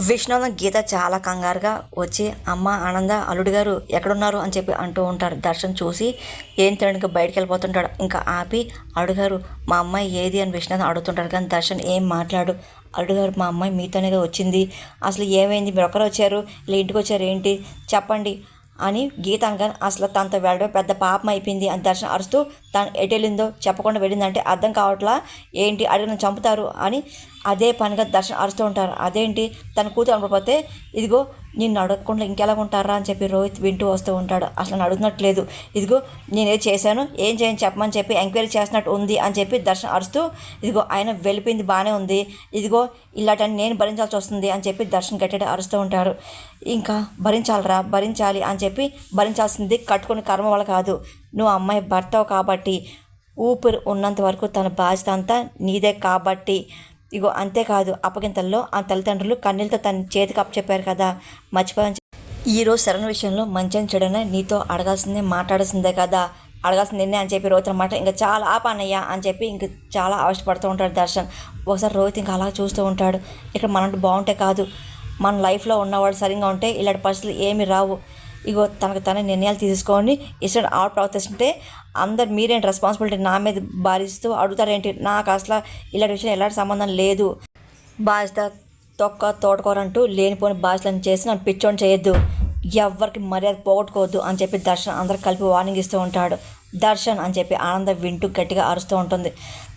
విష్ణువు గీత చాలా కంగారుగా వచ్చి అమ్మ ఆనంద అల్లుడు గారు ఎక్కడున్నారు? అని చెప్పి అంటూ ఉంటారు దర్శన్ చూసి ఏం తినడానికి బయటికి వెళ్ళిపోతుంటాడు? ఇంకా ఆపి అల్లుడు గారు మా అమ్మాయి ఏది? అని విష్ణుని అడుగుతుంటాడు. కానీ దర్శన్ ఏం మాట్లాడు? అల్లుడు గారు మా అమ్మాయి మీతోనేగా వచ్చింది. అసలు ఏమైంది? మీరు ఒక్కరు వచ్చారు? ఇలా ఇంటికి వచ్చారు ఏంటి చెప్పండి. అని గీతాంగన్ అసలు తనతో వెళ్ళడం పెద్ద పాపం అయిపోయింది అని దర్శనం అరుస్తూ తను ఎటు వెళ్ళిందో చెప్పకుండా వెళ్ళిందంటే అర్థం కావట్లా? ఏంటి అడిగిన చంపుతారు అని అదే పనిగా దర్శనం అరుస్తూ ఉంటారు. అదేంటి? తన కూతురు అనకపోతే ఇదిగో నిన్ను అడగకుండా ఇంకెలా ఉంటారా అని చెప్పి రోహిత్ వింటూ వస్తూ ఉంటాడు. అసలు అడుగునట్లేదు ఇదిగో నేనేది చేశాను? ఏం చేయని చెప్పమని చెప్పి ఎంక్వైరీ చేస్తున్నట్టు ఉంది అని చెప్పి దర్శనం అరుస్తూ ఇదిగో ఆయన వెళ్ళిపోయింది బాగానే ఉంది. ఇదిగో ఇలాంటి నేను భరించాల్సి వస్తుంది అని చెప్పి దర్శనం గట్టిగా అరుస్తూ ఉంటారు ఇంకా భరించాలరా భరించాలి అని చెప్పి భరించాల్సింది కట్టుకుని కర్మ వల్ల కాదు. నువ్వు అమ్మాయి భర్తవు కాబట్టి ఊపిరి ఉన్నంత వరకు తన బాధ్యత అంతా నీదే కాబట్టి ఇగో అంతేకాదు అప్పగింతల్లో ఆ తల్లిదండ్రులు కన్నీళ్ళతో తన చేతికి అప్పచెప్పారు కదా మర్చిపోయి ఈరోజు శరణ్ విషయంలో మంచి చెడన నీతో అడగాల్సిందే మాట్లాడాల్సిందే కదా అడగాల్సింది నిన్నే అని చెప్పి రోహిత్ అనమాట ఇంకా చాలా ఆపానయ్యా అని చెప్పి ఇంక చాలా అవసరపడుతూ ఉంటాడు దర్శన్. ఒకసారి రోహిత్ ఇంకా అలా చూస్తూ ఉంటాడు. ఇక్కడ మనంటూ బాగుంటే కాదు మన లైఫ్లో ఉన్నవాడు సరిగ్గా ఉంటే ఇలాంటి పరిస్థితులు ఏమి రావు. ఇగో తనకు తన నిర్ణయాలు తీసుకొని ఇష్టం ఆవిడ ప్రవర్తిస్తుంటే అందరు మీరేంటి రెస్పాన్సిబిలిటీ నా మీద భారిస్తూ అడుగుతారేంటి? నాకు అసలు ఇలాంటి విషయం ఎలాంటి సంబంధం లేదు. బాధ్యత తొక్క తోటకూరంటూ లేనిపోని బాధ్యతలను చేసి నన్ను పిచ్చోని చేయొద్దు. ఎవ్వరికి మర్యాద పోగొట్టుకోవద్దు అని చెప్పి దర్శన్ అందరు కలిపి వార్నింగ్ ఇస్తూ ఉంటాడు. దర్శన్ అని చెప్పి ఆనంద వింటూ గట్టిగా అరుస్తూ ఉంటుంది.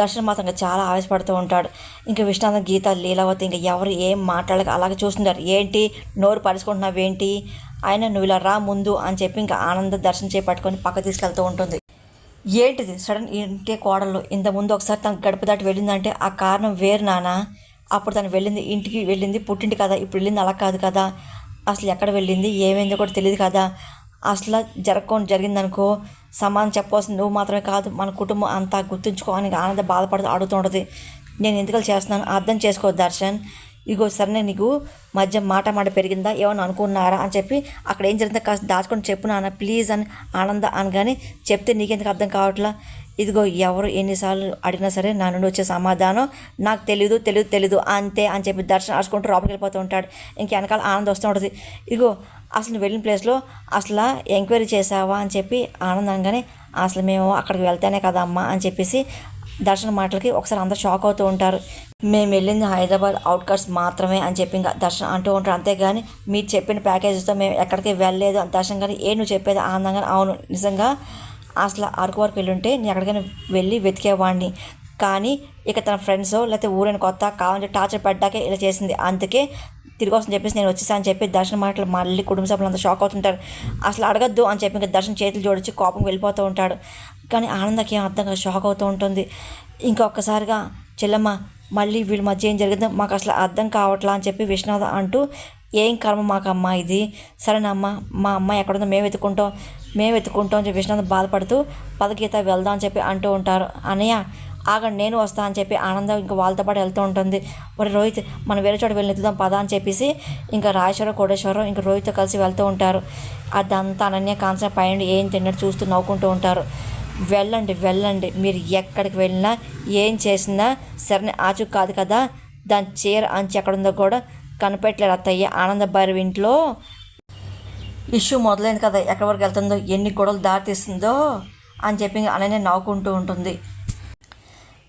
దర్శన్ మాత్రం ఇంకా చాలా ఆవేశపడుతూ ఉంటాడు. ఇంకా విష్ణానంద గీత లీలావతి ఇంకా ఎవరు ఏం మాట్లాడక అలాగే చూస్తుంటారు. ఏంటి? నోరు పరుచుకుంటున్నావు ఏంటి ఆయన నువ్వు ఇలా రా ముందు అని చెప్పి ఇంకా ఆనంద దర్శనం చేపట్టుకొని పక్క తీసుకెళ్తూ ఉంటుంది. ఏంటిది? సడన్ ఇంటి కోడలు ఇంత ముందు ఒకసారి తన గడప దాటి వెళ్ళిందంటే ఆ కారణం వేరు నానా అప్పుడు తను వెళ్ళింది ఇంటికి వెళ్ళింది పుట్టింటి కదా ఇప్పుడు వెళ్ళింది అలా కాదు కదా. అసలు ఎక్కడ వెళ్ళింది ఏమైందో కూడా తెలియదు కదా. అసలు జరగకుండా జరిగిందనుకో సమానం చెప్పవలసింది నువ్వు మాత్రమే కాదు మన కుటుంబం అంతా గుర్తుంచుకోవడానికి ఆనంద బాధపడుతూ అడుగుతుంటుంది నేను ఎందుకు చేస్తున్నాను అర్థం చేసుకో దర్శన్. ఇగో సరే నీకు మధ్య మాట మాట పెరిగిందా? ఏమైనా అనుకున్నారా? అని చెప్పి అక్కడ ఏం జరిగిందో కాస్త దాచుకొని చెప్పు నాన్న ప్లీజ్ అని ఆనంద అనగానే చెప్తే నీకెందుకు అర్థం కావట్లా? ఇదిగో ఎవరు ఎన్నిసార్లు అడిగినా సరే నా నుండి వచ్చే సమాధానం నాకు తెలియదు తెలియదు తెలియదు అంతే అని చెప్పి దర్శనం ఆడుకుంటూ లోపలికి వెళ్ళిపోతూ ఉంటాడు. ఇంక వెనకాల ఆనందం వస్తూ ఉంటుంది. ఇదిగో అసలు నువ్వు వెళ్ళిన ప్లేస్లో అసలు ఎంక్వైరీ చేసావా అని చెప్పి ఆనందంగానే అసలు మేము అక్కడికి వెళ్తేనే కదా అమ్మా అని చెప్పేసి దర్శన మాటలకి ఒకసారి అందరు షాక్ అవుతూ ఉంటారు. మేము వెళ్ళింది హైదరాబాద్ అవుట్కట్స్ మాత్రమే అని చెప్పి ఇంకా దర్శనం అంటూ ఉంటారు. అంతేగాని మీరు చెప్పిన ప్యాకేజీతో మేము ఎక్కడికి వెళ్ళలేదు. దర్శనం కానీ ఏ నువ్వు చెప్పేది ఆనందంగా అవును నిజంగా అసలు అరకు వరకు వెళ్ళుంటే నేను ఎక్కడికైనా వెళ్ళి వెతికేవాడిని. కానీ ఇక తన ఫ్రెండ్స్ లేకపోతే ఊరైన కొత్త కావాలంటే టార్చర్ పెట్టాకే ఇలా చేసింది. అందుకే తిరిగి వస్తుంది చెప్పేసి నేను వచ్చేసా అని చెప్పి దర్శనం మాటలు మళ్ళీ కుటుంబ సభ్యులు అంతా షాక్ అవుతుంటారు. అసలు అడగద్దు అని చెప్పి ఇంకా దర్శనం చేతులు జోడించి కోపం వెళ్ళిపోతూ ఉంటాడు. కానీ ఆనందకి ఏం అర్థం కాదు షాక్ అవుతూ ఉంటుంది. ఇంకొకసారిగా చెల్లమ్మ మళ్ళీ వీళ్ళ మధ్య ఏం జరిగిందో మాకు అసలు అర్థం కావట్లా అని చెప్పి విశ్వనాథ అంటూ ఏం కర్మ మాకు అమ్మ ఇది? సరేనమ్మా మా అమ్మ ఎక్కడుందో మేము వెతుక్కుంటాం మేము వెతుక్కుంటాం అని చెప్పి విశ్వనాథ్ బాధపడుతూ పదగీత వెళ్దాం అని చెప్పి అంటూ ఉంటారు. అన్నయ్య ఆగండి నేను వస్తా అని చెప్పి ఆనందం ఇంకా వాళ్ళతో పాటు వెళ్తూ ఉంటుంది. మరి రోహిత్ మనం వేరే చోట వెళ్ళి ఎత్తుదాం పదా అని చెప్పేసి ఇంకా రాజేశ్వరం కోటేశ్వరం ఇంకా రోహిత్తో కలిసి వెళ్తూ ఉంటారు. అదంతా అనన్య కాన్సెప్ట్ పైన ఏం తిన్నట్టు చూస్తూ నవ్వుకుంటూ ఉంటారు. వెళ్ళండి వెళ్ళండి. మీరు ఎక్కడికి వెళ్ళినా ఏం చేసినా సరే ఆచు కాదు కదా. దాని చీర అంచి ఎక్కడుందో కూడా కనిపెట్టలేరు అత్తయ్య. ఆనంద భైరవి ఇంట్లో. ఇష్యూ మొదలైంది కదా ఎక్కడి వరకు వెళ్తుందో ఎన్ని గొడవలు దారితీస్తుందో అని చెప్పి అలానే నవ్వుకుంటూ ఉంటుంది.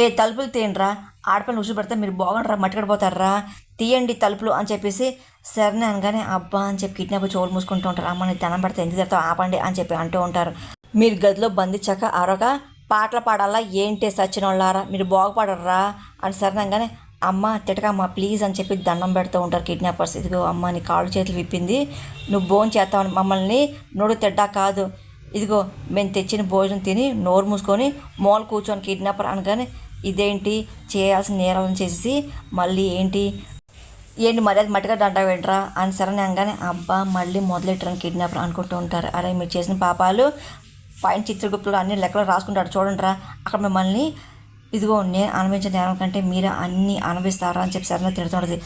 ఏ తలుపులు తీయండిరా ఆడపిల్లని ఉసు పెడితే మీరు బాగుండరా మట్టుకడిపోతారా తీయండి తలుపులు అని చెప్పేసి సరే అనగానే అబ్బా అని చెప్పి కిడ్నాప్ చోలు మూసుకుంటూ ఉంటారు. అమ్మ నీ ధనం పడితే ఎందుకు తిడతావు? ఆపండి అని చెప్పి అంటూ ఉంటారు. మీరు గదిలో బంధించాక అరొక పాటలు పాడాలా? ఏంటి సచ్చినోళ్ళారా? వాళ్ళారా మీరు బాగుపడరా? అని సరేనగానే అమ్మ తిటకమ్మ ప్లీజ్ అని చెప్పి దండం పెడుతూ ఉంటారు కిడ్నాపర్స్. ఇదిగో అమ్మ నీ కాళ్ళు చేతులు విప్పింది. నువ్వు భోజనం చేస్తావు మమ్మల్ని నోడు తిడ్డా కాదు. ఇదిగో మేము తెచ్చిన భోజనం తిని నోరు మూసుకొని మూల కూర్చొని కిడ్నాపర్ అనగానే ఇదేంటి? చేయాల్సిన నేరాలను చేసి మళ్ళీ ఏంటి? ఏంటి మర్యాద మట్టిగా దండ వెంట్రా అని సరే అనగానే అబ్బా మళ్ళీ మొదలెట్టరని కిడ్నాపర్ అనుకుంటూ ఉంటారు. అరే మీరు చేసిన పాపాలు పైన చిత్రగుప్తులు అన్ని లెక్కలు రాసుకుంటారు చూడండి రా అక్కడ మిమ్మల్ని ఇదిగో నేను అనుభవించిన నేరం కంటే మీరు అన్నీ అనుభవిస్తారా అని చెప్పి సరైన తిడుతుంటుంది.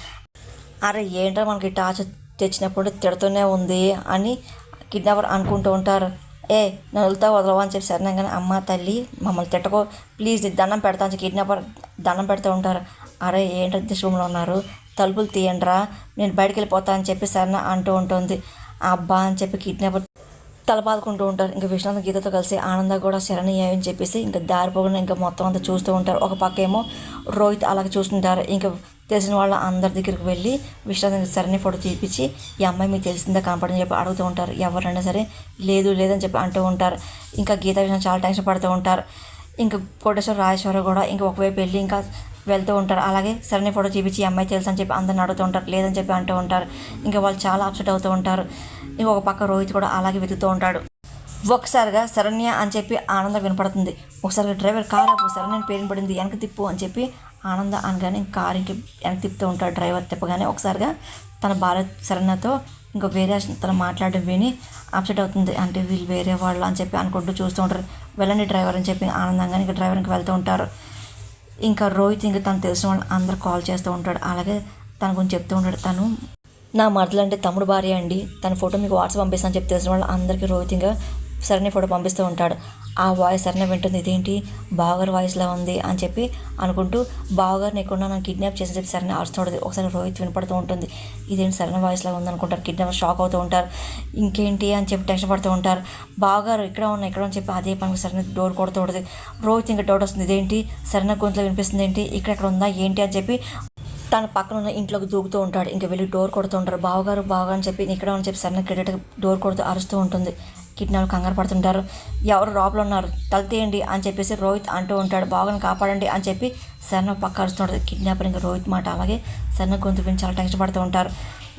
అరే ఏంట్రా మనకి టార్చ్ తెచ్చినప్పుడు తిడుతూనే ఉంది అని కిడ్నాపర్ అనుకుంటూ ఉంటారు. ఏ నన్ను వదులుతా వదలవా అని చెప్పి కానీ అమ్మ తల్లి మమ్మల్ని తిట్టకో ప్లీజ్ దండం పెడతా అని కిడ్నాపర్ దండం పెడుతూ ఉంటారు. అరే ఏంటంటే దృశ్యంలో ఉన్నారు? తలుపులు తీయండిరా నేను బయటికి వెళ్ళిపోతా అని చెప్పి సరైన అంటూ ఉంటుంది. అబ్బా అని చెప్పి కిడ్నాపర్ తలపాదుకుంటూ ఉంటారు. ఇంకా విశ్వనాథ్ గీతతో కలిసి ఆనంద కూడా శరణయ్య అని చెప్పేసి ఇంకా దారిపోకుండా ఇంకా మొత్తం అంతా చూస్తూ ఉంటారు. ఒక పక్క ఏమో రోహిత్ అలాగే చూస్తుంటారు. ఇంకా తెలిసిన వాళ్ళ అందరి దగ్గరికి వెళ్ళి విశ్రాంతి సరైన ఫోటో చూపించి ఈ అమ్మాయి మీకు తెలిసిందా కనపడని చెప్పి అడుగుతూ ఉంటారు. ఎవరైనా సరే? లేదు లేదని చెప్పి అంటూ ఉంటారు. ఇంకా గీత విషయం చాలా టెన్షన్ పడుతూ ఉంటారు. ఇంకా కోటేశ్వర రాజేశ్వర కూడా ఇంకా ఒకవైపు వెళ్ళి ఇంకా వెళ్తూ ఉంటారు. అలాగే సరైన ఫోటో చూపించి ఈ అమ్మాయి తెలుసు? అని చెప్పి అందరిని అడుగుతూ ఉంటారు. లేదని చెప్పి అంటూ ఉంటారు. ఇంకా వాళ్ళు చాలా అప్సెట్ అవుతూ ఉంటారు. ఇంకొక పక్క రోహిత్ కూడా అలాగే వెతుకుతూ ఉంటాడు. ఒకసారిగా శరణ్య అని చెప్పి ఆనంద వినపడుతుంది. ఒకసారిగా డ్రైవర్ కార్ ఆపు శరణ్య పేరుని పేరు పడింది. వెనక తిప్పు అని చెప్పి ఆనంద అనగానే కార్ ఇంక వెనక తిప్పుతూ ఉంటాడు డ్రైవర్ తిప్పగానే. ఒకసారిగా తన భార్య శరణ్యతో ఇంకా వేరే తను మాట్లాడడం విని అప్సెట్ అవుతుంది. అంటే వీళ్ళు వేరే వాళ్ళు అని చెప్పి అనుకుంటూ చూస్తూ ఉంటారు. వెళ్ళండి డ్రైవర్ అని చెప్పి ఆనందంగా ఇంకా డ్రైవర్ ఇంకా వెళ్తూ ఉంటారు. ఇంకా రోహిత్ ఇంకా తను తెలిసిన వాళ్ళు అందరు కాల్ చేస్తూ ఉంటాడు. అలాగే తన గురించి చెప్తూ ఉంటాడు. తను నా మరదలు అంటే తమ్ముడు భార్య అండి. తన ఫోటో మీకు వాట్సాప్ పంపిస్తాను చెప్పి తెలిసిన వాళ్ళు అందరికీ రోహిత్ ఇంకా సరైన ఫోటో పంపిస్తూ ఉంటాడు. ఆ వాయిస్ సరైన వింటుంది. ఇదేంటి? బావగారు వాయిస్లా ఉంది అని చెప్పి అనుకుంటూ బావగారిని ఎక్కడ నన్ను కిడ్నాప్ చేసి చెప్పి సరైన అరుస్తుంటుంది ఒకసారి రోహిత్ వినపడుతూ ఉంటుంది. ఇదేంటి సరైన వాయిస్లా ఉంది అనుకుంటారు. కిడ్నాప్ షాక్ అవుతూ ఉంటారు. ఇంకేంటి అని చెప్పి టెన్షన్ పడుతూ ఉంటారు. బావగారు ఇక్కడ ఉన్న ఇక్కడ అని చెప్పి అదే పనికి సరైన డోర్ కొడుతూ ఉంటుంది. రోహిత్ ఇంకా డౌట్ వస్తుంది. ఇదేంటి? సరైన గొంతులో వినిపిస్తుంది ఏంటి? ఇక్కడ ఎక్కడ ఉందా? ఏంటి? అని చెప్పి తన పక్కన ఉన్న ఇంట్లోకి దూకుతూ ఉంటాడు. ఇంకా వెళ్ళి డోర్ కొడుతూ ఉంటారు. బావగారు బావగారు అని చెప్పి ఇక్కడ అని చెప్పి సరైన క్రికెట్ డోర్ కొడుతూ అరుస్తూ ఉంటుంది. కిడ్నాలు కంగారు పడుతుంటారు. ఎవరు లోపల ఉన్నారు? తల తీయండి అని చెప్పేసి రోహిత్ అంటూ ఉంటాడు. బావగారిని కాపాడండి అని చెప్పి సన్న పక్క అరుస్తుంటాడు కిడ్నాపర్ ఇంకా రోహిత్ మాట. అలాగే సన్న గొంతు విని చాలా టెన్షన్ పడుతూ ఉంటారు.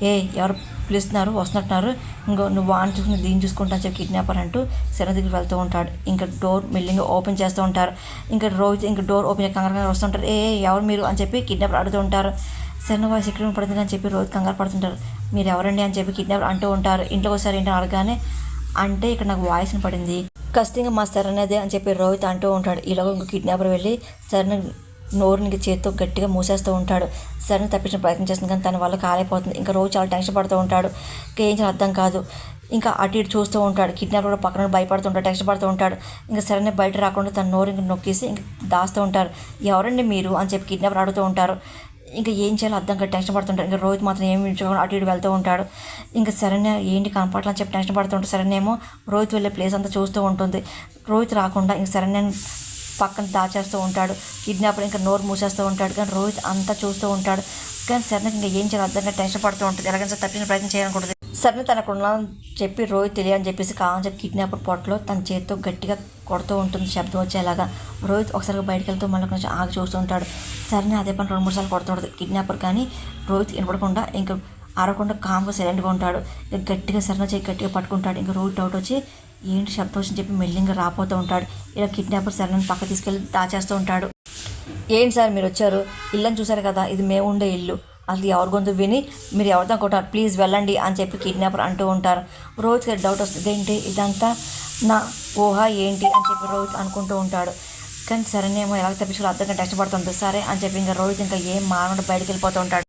ఏ ఎవరు పిలుస్తున్నారు? వస్తున్నట్టున్నారు. ఇంకో నువ్వు వాడిని చూసుకుని దీన్ని చూసుకుంటా అని చెప్పి కిడ్నాపర్ అంటూ శరణ దగ్గరికి వెళ్తూ ఉంటాడు. ఇంకా డోర్ మెల్లింగ్ ఓపెన్ చేస్తూ ఉంటారు. ఇంకా రోహిత్ ఇంకా డోర్ ఓపెన్ చేసి కంగారు కంగారు వస్తుంటారు. ఏ ఎవరు మీరు? అని చెప్పి కిడ్నాపర్ అడుగుతూ ఉంటారు. శరణ వాయిస్ ఎక్కడ పడుతుంది అని చెప్పి రోహిత్ కంగారు పడుతుంటారు. మీరు ఎవరండి అని చెప్పి కిడ్నాపర్ అంటూ ఉంటారు. ఇంట్లోకి ఒకసారి ఏంటో అడగానే అంటే ఇక్కడ నాకు వాయిస్ని పడింది ఖచ్చితంగా మా సరైనదే అని చెప్పి రోహిత్ అంటూ ఉంటాడు. ఈలోగా ఇంకో కిడ్నాపర్ వెళ్ళి సరైన నోరునికి చేత్తో గట్టిగా మూసేస్తూ ఉంటాడు. సరైన తప్పించిన ప్రయత్నం చేస్తుంది కానీ తన వల్ల కాలేపోతుంది ఇంకా రోజు చాలా టెన్షన్ పడుతూ ఉంటాడు. ఇంకా ఏం చేయాలో అర్థం కాదు. ఇంకా అటు ఇటు చూస్తూ ఉంటాడు. కిడ్నాప్ కూడా పక్కన భయపడుతుంటాడు టెన్షన్ పడుతూ ఉంటాడు. ఇంకా సరైన బయట రాకుండా తన నోరు ఇంకా నొక్కేసి ఇంకా దాస్తూ ఉంటారు. ఎవరండి మీరు? అని చెప్పి కిడ్నాప్ అడుగుతూ ఉంటారు. ఇంకా ఏం చేయాలో అర్థం కాదు టెన్షన్ పడుతుంటాడు ఇంకా రోహిత్ మాత్రం ఏమి వింటుకోకుండా అటు ఇటు వెళ్తూ ఉంటాడు. ఇంకా సరైన ఏంటి కనపడాలని చెప్పి టెన్షన్ సరైన సరేనేమో రోహిత్ వెళ్ళే ప్లేస్ అంతా చూస్తూ ఉంటుంది. రోహిత్ రాకుండా ఇంకా సరైన పక్కన దాచేస్తూ ఉంటాడు. కిడ్నాపర్ ఇంకా నోరు మూసేస్తూ ఉంటాడు. కానీ రోహిత్ అంతా చూస్తూ ఉంటాడు. కానీ సరైన ఇంకా ఏం చేయాలి అర్థంగా టెన్షన్ పడుతూ ఉంటుంది. ఎలాగైనా సరే తప్పించిన ప్రయత్నం చేయాలనుకుంటుంది. సరే తనకు ఉన్నదని చెప్పి రోహిత్ తెలియని చెప్పేసి కావాలని చెప్పి కిడ్నాపర్ పొట్టలో తన చేతితో గట్టిగా కొడుతూ ఉంటుంది శబ్దం వచ్చేలాగా. రోహిత్ ఒకసారి బయటకు వెళ్తూ మళ్ళీ కొంచెం ఆగి చూస్తూ ఉంటాడు. సరైన అదే పని రెండు మూడు సార్లు కొడుతుంటుంది కిడ్నాపర్ కానీ రోహిత్ వినపడకుండా ఇంకా అరవకుండా కామ్గా సైలెంట్గా ఉంటాడు. ఇంకా గట్టిగా సరణ చేయి గట్టిగా పట్టుకుంటాడు. ఇంకా రోహిత్ డౌట్ వచ్చి ఏంటి సంతోషం చెప్పి మెల్లింగా రాపోతూ ఉంటాడు. ఇలా కిడ్నాపర్ సరైన పక్క తీసుకెళ్ళి దాచేస్తూ ఉంటాడు. ఏంటి సార్ మీరు వచ్చారు? ఇల్లని చూసారు కదా ఇది మేము ఉండే ఇల్లు. అసలు ఎవరి గొంతు విని మీరు ఎవరితో కొట్టారు? ప్లీజ్ వెళ్ళండి అని చెప్పి కిడ్నాపర్ అంటూ ఉంటారు. రోజుకి డౌట్ వస్తుంది. ఏంటి ఇదంతా నా ఊహ ఏంటి? అని చెప్పి రోహిత్ అనుకుంటూ ఉంటాడు. కానీ సరేనేమో ఎలా తప్పించుకోవాలి అర్థంగా కష్టపడుతుంది. సరే అని చెప్పి ఇంకా రోహిత్ ఇంకా ఏం మానవుడు బయటకు వెళ్ళిపోతూ ఉంటాడు.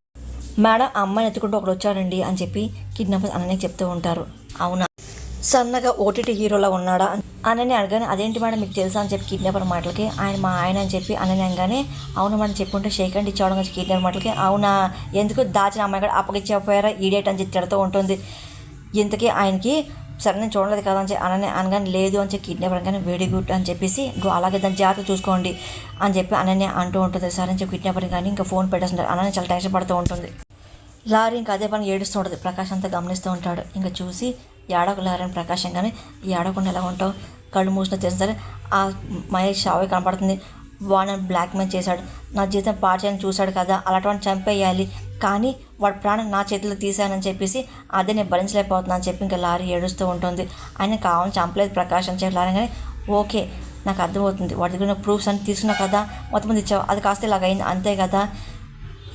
మేడం అమ్మాయిని ఎత్తుకుంటూ ఒకడు వచ్చాడండి అని చెప్పి కిడ్నాపర్ అననే చెప్తూ ఉంటారు. అవునా? సన్నగా ఓటీటీ హీరోలా ఉన్నాడా? అనని అడగానే అదేంటి మేడం మీకు తెలుసా? అని చెప్పి కిడ్నాపర్ మాటలకి ఆయన మా ఆయన అని చెప్పి అనని అనగానే అవును మేడం చెప్పుంటే షేక్ అండ్ ఇచ్చేవడం వచ్చి కిడ్నాపర్ మాటలకి అవునా? ఎందుకు దాచిన అమ్మాయి కూడా అప్పగించకపోయారా ఈడేట్ అని చెప్పి తిడుతూ ఉంటుంది. ఇంతకీ ఆయనకి సరే నేను చూడలేదు కదా అని చెప్పి అనని అనగానే లేదు అని చెప్పి కిడ్నాపర్ అనగానే వెరీ గుడ్ అని చెప్పేసి అలాగే దాని జాగ్రత్త చూసుకోండి అని చెప్పి అనని అంటూ ఉంటుంది. సరే అని చెప్పి కిడ్నాపర్ కానీ ఇంకా ఫోన్ పెట్టేస్తుంటారు. అనని చాలా టెన్షన్ పడుతూ ఉంటుంది. లారీ ఇంకా అదే పని ఏడుస్తూ ఉంటుంది. ప్రకాష్ అంతా గమనిస్తూ ఉంటాడు. ఇంకా చూసి ఏడవకు లారీ అని ప్రకాశం కానీ ఈ ఏడవకుండా ఎలా ఉంటావు? కళ్ళు మూసిన తెలిసిన సరే ఆ మహేష్ షావే కనపడుతుంది. వాడు నన్ను బ్లాక్మెయిల్ చేశాడు. నా జీతం పాడు చేయని చూశాడు కదా అలాంటి చంపేయాలి. కానీ వాడి ప్రాణం నా చేతిలో తీశానని చెప్పేసి అదే నేను భరించలేకపోతున్నాను అని చెప్పి ఇంకా లారీ ఏడుస్తూ ఉంటుంది. ఆయన కావాలని చంపలేదు ప్రకాష్ అని చెప్పి లారీ కానీ ఓకే నాకు అర్థమవుతుంది. వాడి దగ్గర ప్రూఫ్స్ అని తీసుకున్నావు కదా మొత్తం ఇచ్చావు. అది కాస్త ఇలాగైంది అంతే కదా.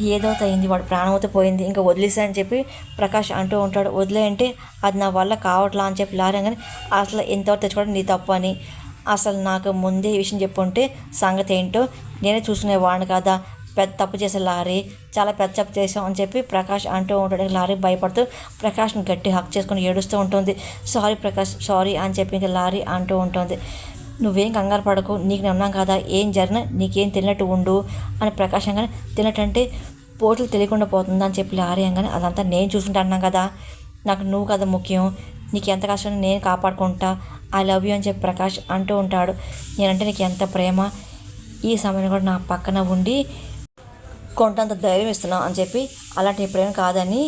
ఏదో తయింది అయింది వాడు ప్రాణమైతే పోయింది ఇంకా వదిలేసా అని చెప్పి ప్రకాష్ అంటూ ఉంటాడు. వదిలే అంటే అది నా వల్ల కావట్లా అని చెప్పి లారీ కానీ అసలు ఎంతవరకు తెచ్చుకోవడం నీ తప్పు అని. అసలు నాకు ముందే ఈ విషయం చెప్పుంటే సంగతి ఏంటో నేనే చూసుకునేవాడిని కదా? పెద్ద తప్పు చేసే లారీ చాలా పెద్ద తప్పు చేసాం అని చెప్పి ప్రకాష్ అంటూ ఉంటాడు. లారీ భయపడుతూ ప్రకాష్ని గట్టి హక్ చేసుకొని ఏడుస్తూ ఉంటుంది. సారీ ప్రకాష్ సారీ అని చెప్పి ఇంకా లారీ అంటూ ఉంటుంది. నువ్వేం కంగారు పడకు నీకు నమ్మాం కదా ఏం జరిగినా నీకేం తిన్నట్టు ఉండు అని ప్రకాశంగా తినటంటే పోట్లు తెలియకుండా పోతుందా అని చెప్పి లారీ అదంతా నేను చూసుకుంటా కదా. నాకు నువ్వు కదా ముఖ్యం నీకు ఎంత కష్టం నేను కాపాడుకుంటా ఐ లవ్ యూ అని చెప్పి ప్రకాష్ అంటూ ఉంటాడు. నేనంటే నీకు ఎంత ప్రేమ ఈ సమయంలో కూడా నా పక్కన ఉండి కొంతంత ధైర్యం ఇస్తున్నావు అని చెప్పి అలాంటి ప్రేమ కాదని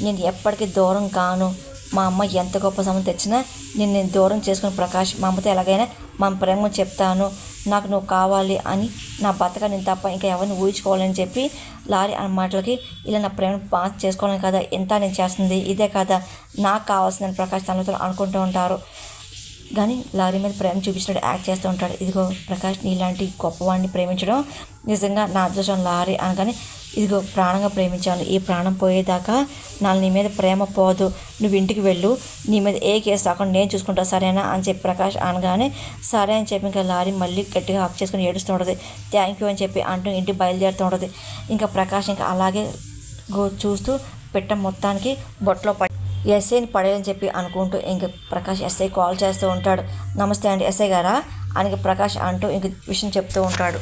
నేను ఎప్పటికీ దూరం కాను. మా అమ్మ ఎంత గొప్ప సమయం తెచ్చినా నేను నేను దూరం చేసుకుని ప్రకాష్ మా అమ్మతో ఎలాగైనా మా ప్రేమ చెప్తాను నాకు నువ్వు కావాలి అని నా బతక నేను తప్ప ఇంకా ఎవరిని ఊహించుకోవాలని చెప్పి లారీ అన్న మాటలకి ఇలా నా ప్రేమ పాస్ చేసుకోవాలని కదా ఎంత నేను చేస్తుంది ఇదే కదా నాకు కావాల్సిందని ప్రకాష్ తనతో అనుకుంటూ ఉంటారు. కానీ లారీ మీద ప్రేమ చూపించినట్టు యాక్ట్ చేస్తూ ఉంటాడు. ఇదిగో ప్రకాష్ నీలాంటి గొప్పవాడిని ప్రేమించడం నిజంగా నా అదృష్టం లారీ అనగానే ఇదిగో ప్రాణంగా ప్రేమించాను. ఈ ప్రాణం పోయేదాకా నా నీ మీద ప్రేమ పోదు. నువ్వు ఇంటికి వెళ్ళు. నీ మీద ఏ కేసు రాకుండా నేను చూసుకుంటా సరేనా? అని చెప్పి ప్రకాష్ అనగానే సరే అని చెప్పి ఇంకా లారీ మళ్ళీ గట్టిగా హక్ చేసుకుని ఏడుస్తూ ఉండదు థ్యాంక్ యూ అని చెప్పి అంటూ ఇంటికి బయలుదేరుతూ ఉండదు ఇంకా ప్రకాష్ ఇంకా అలాగే గో చూస్తూ పెట్ట మొత్తానికి బొట్టలో పడి ఎస్ఐని పడేయని చెప్పి అనుకుంటూ ఇంక ప్రకాష్ ఎస్ఐ కాల్ చేస్తూ ఉంటాడు. నమస్తే అండి ఎస్ఐ గారా? అని ప్రకాష్ అంటూ ఇంక విషయం చెప్తూ ఉంటాడు.